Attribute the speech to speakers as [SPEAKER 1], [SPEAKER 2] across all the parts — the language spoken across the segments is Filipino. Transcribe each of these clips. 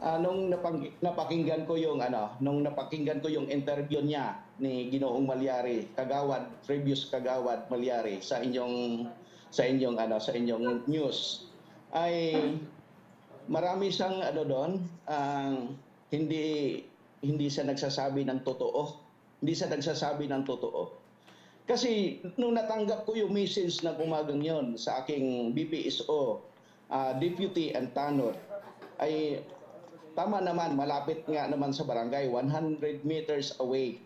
[SPEAKER 1] ah, nung napang, napakinggan ko yung ano, nung napakinggan ko yung interview niya ni Ginoong Malyari, Kagawad, previous Kagawad Malyari sa inyong sa inyong ano, sa inyong news ay marami siyang ano doon, ang hindi hindi siya nagsasabi ng totoo. Hindi siya nagsasabi ng totoo. Kasi nung natanggap ko yung message na kumagang yon sa aking BPSO, ah, Deputy and Tanod, ay tama naman, malapit nga naman sa barangay, 100 meters away,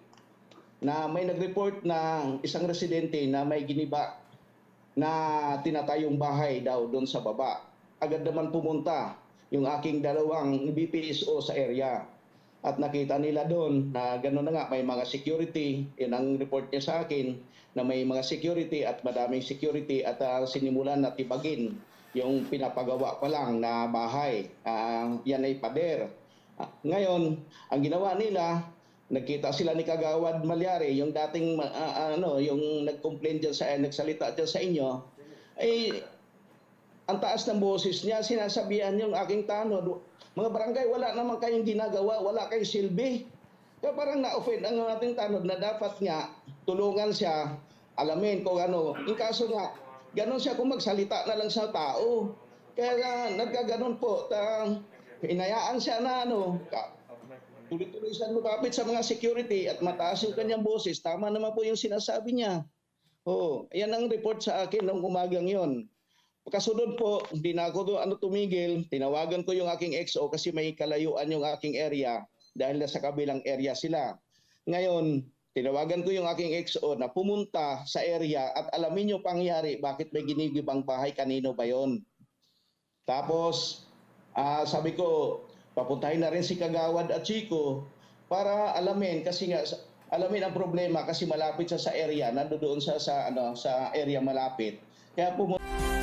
[SPEAKER 1] na may nag-report na isang residente na may giniba na tinatayong bahay daw doon sa baba. Agad naman pumunta yung aking dalawang BPSO sa area. At nakita nila doon na gano'n na nga, may mga security. Yun ang report niya sa akin, na may mga security at madaming security at ah, sinimulan na tibagin yung pinapagawa pa lang na bahay. Ah, yan ay pader. Ah, ngayon, ang ginawa nila, nagkita sila ni Kagawad Malyari, yung dating ah, ano, yung nag-complain diyan sa eh, nagsalita diyan sa inyo, ay ang taas ng boses niya, sinasabihan yung aking tanod, mga barangay, wala naman kayong ginagawa, wala kayong silbi. Kaya parang na-offend ang ating tanod na dapat nga tulungan siya, alamin kung ano. Yung kaso nga, ganon siya kung magsalita na lang sa tao. Kaya nga, nagkaganon po, ta, hinayaan siya na ano, ka, tuloy-tuloy siya lumapit sa mga security at mataas yung kanyang boses. Tama naman po yung sinasabi niya. Oo, yan ang report sa akin nung umagang yon. Kasunod po, hindi na ako ano tumigil. Tinawagan ko yung aking XO kasi may kalayuan yung aking area dahil nasa kabilang area sila. Ngayon, tinawagan ko yung aking XO na pumunta sa area at alamin yung pangyari bakit may ginigibang bahay, kanino ba yon. Tapos, ah, sabi ko, papuntahin na rin si Kagawad at Chico para alamin kasi nga alamin ang problema kasi malapit siya sa area, nandoon sa sa ano sa area malapit. Kaya pumunta